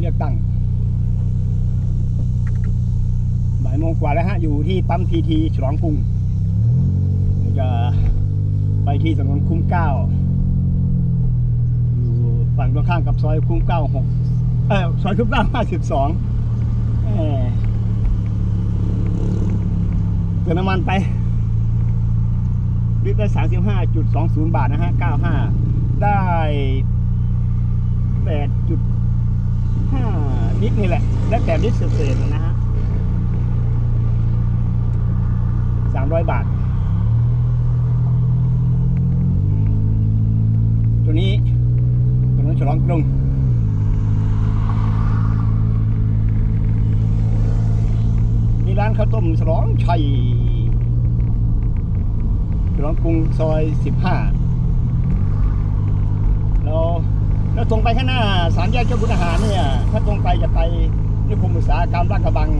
เลือกตั้งบ่ายโมงกว่าแล้วฮะ อยู่ที่ปั๊มพีทีฉลองกรุงเดี๋ยวจะไปที่ถนนคุ้มเก้าอยู่ฝั่งตรงข้ามกับซอยคุ้มเก้าหกเออซอยคุ้มเก้าห้าสิบสองเติมน้ำมันไปลิตรละสามสิบห้าจุดสองศูนย์บาทนะฮะเก้าห้าได้แปดจุด ลิตรนี่แหละ ได้แปดลิตรเศษๆนะฮะสามร้อยบาท ตัวนี้ถนนฉลองกรุงนี่ร้านข้าวต้มฉลองชัยฉลองกรุงซอย15แล้ว แล้วตรงไปข้างหน้าสามแยกเจ้าคุณอาหารเนี่ย ถ้าตรงไปจะไปนิคมอุตสาหกรรมลาดกระบัง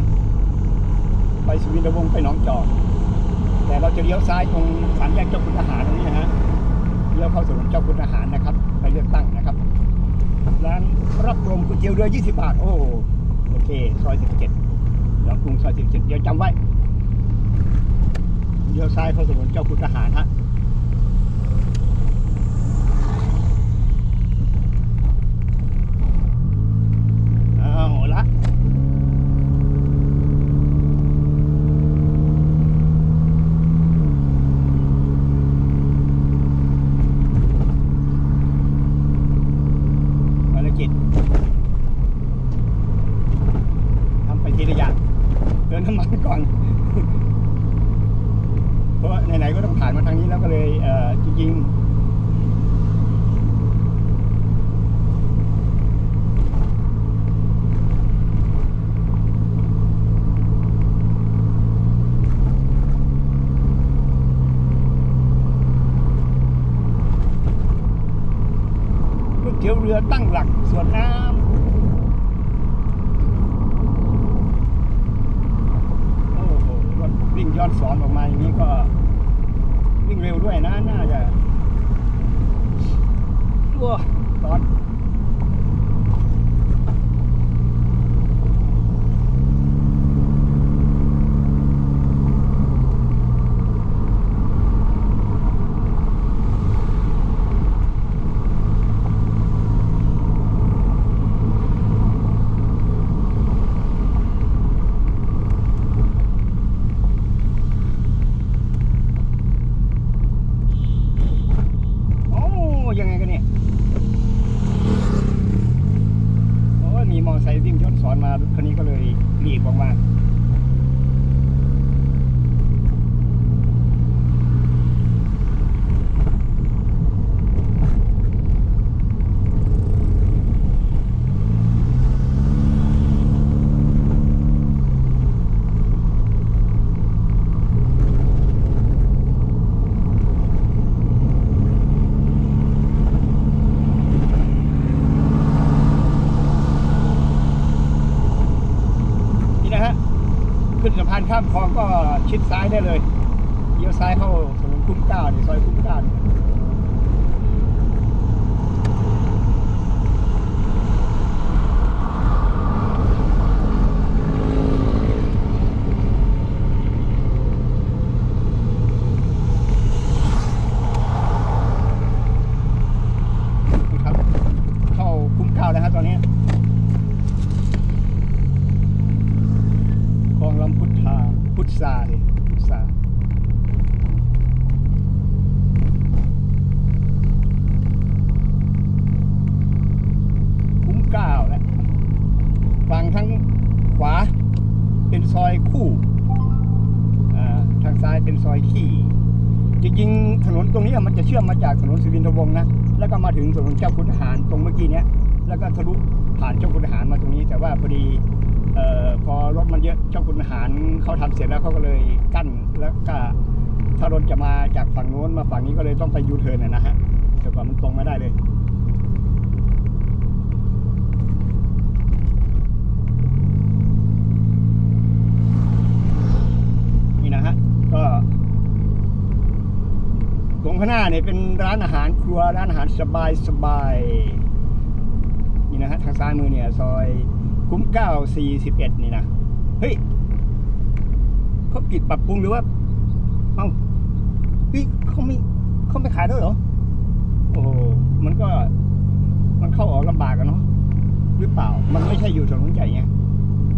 ไปสุวินทวงศ์ไปหนองจอกแต่เราจะเลี้ยวซ้ายตรงสามแยกเจ้าคุณอาหารตรงนี้ฮะเลี้ยวเข้าถนนเจ้าคุณอาหารนะครับ ไปเลือกตั้งนะครับร้านรับรมก๋วยเตี๋ยวเรือ 20 บาท โอ้โอเคซอย 17ฉลองกรุงซอย 17 เดี๋ยวจำไว้เลี้ยวซ้ายเข้าถนนเจ้าคุณทหารฮะเอาละ จิตทำไปทีละอย่างเดินน้ำมันก่อน เพราะว่าไหนๆก็ต้องผ่านมาทางนี้แล้วก็เลยเจริงๆก๋ว ยเตี๋ยวเรือตั้งหลักสวนน้ำโอ้โหรถวิ่งย้อนสอนออกมาอย่างนี้ก็วิ่งเร็วด้วยนะ น่าจะตัวตอนโอ้ยังไงกันเนี่ย โอ้ยมีมอเตอร์ไซค์วิ่งย้อนสอนมารถ คันนี้ก็เลยรีบออกมา นี่นะฮะ ขึ้นสะพานข้ามคลองก็ชิดซ้ายได้เลยเลี้ยวซ้ายเข้าถนนคุ้มเก้าเนี่ซอยคุ้มเก้าเนี่ยนี่ครับเข้าคุ้มเก้าแล้วฮะตอนนี้ คลองลำพุทธา ขุ้มเก้าแล้วฝั่งทั้งขวาเป็นซอยคู่ทางซ้ายเป็นซอยที่จริงๆถนนตรงนี้มันจะเชื่อมมาจากถนนสุวินทวงศ์นะ แล้วก็มาถึงถนนเจ้าคุณทหารตรงเมื่อกี้เนี้ย แล้วก็ทะลุผ่านเจ้าคุณทหารมาตรงนี้ แต่ว่าพอดี ออพอรถมันเยอะเจ้าคุณหารเขาทำเสร็จแล้วเขาก็เลยกั้นแล้วก็ถ้ารถจะมาจากฝั่งโน้นมาฝั่งนี้ก็เลยต้องไปยูเทิร์นนะนะฮะแต่ก่อนมันตรงไม่ได้เลยนี่นะฮะก็ตรงข้างหน้าเนี่ยเป็นร้านอาหารครัวร้านอาหารสบายสบายนี่นะฮะทางซ้ายมือเนี่ยซอย เก้าสี่สิบเอ็ดนี่นะ เฮ้ยเขาปิดปรับปรุงหรือว่า เอ้าเฮ้ยเขาไม่เขาไม่ขายด้วยเหรอ โอ้มันก็ มันเข้าออกลำบากกันเนาะ หรือเปล่า มันไม่ใช่อยู่ถนนใหญ่ไง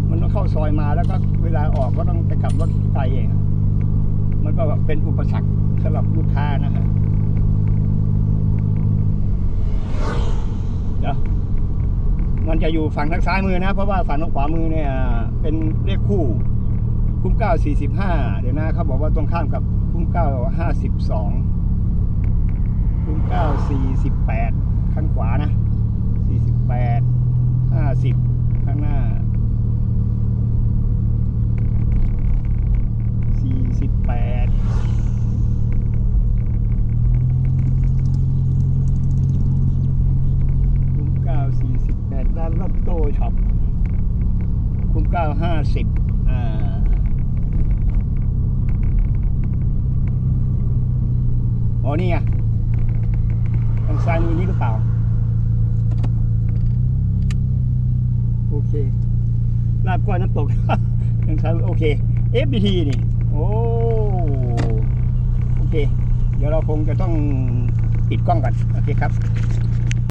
มันต้องเข้าซอยมาแล้วก็เวลาออกก็ต้องไปกลับรถไกลเอง มันก็เป็นอุปสรรคสำหรับลูกค้านะฮะ เดี๋ยว มันจะอยู่ฝั่งทางซ้ายมือนะ เพราะว่าฝั่งทางขวามือเนี่ย เป็นเลขคู่ คุ้มเก้าสี่สิบห้าเดี๋ยวนะเขาบอกว่าตรงข้ามกับคุ้มเก้าห้าสิบสองคุ้มเก้าสี่สิบแปดข้างขวานะสี่สิบแปดห้าสิบข้างหน้าสี่สิบแปดคุ้มเก้าสี่สิบแปดร้านรถโต้ช็อปคุ้มเก้า ห้าสิบอ่าอ๋อนี่ไงทางซ้ายมือนี้หรือเปล่า โอเคลาบก้อยน้ำตกทางซ้ายโอเค FBT นี่ โอ้โอเค เดี๋ยวเราคงจะต้องปิดกล้องก่อน โอเคครับ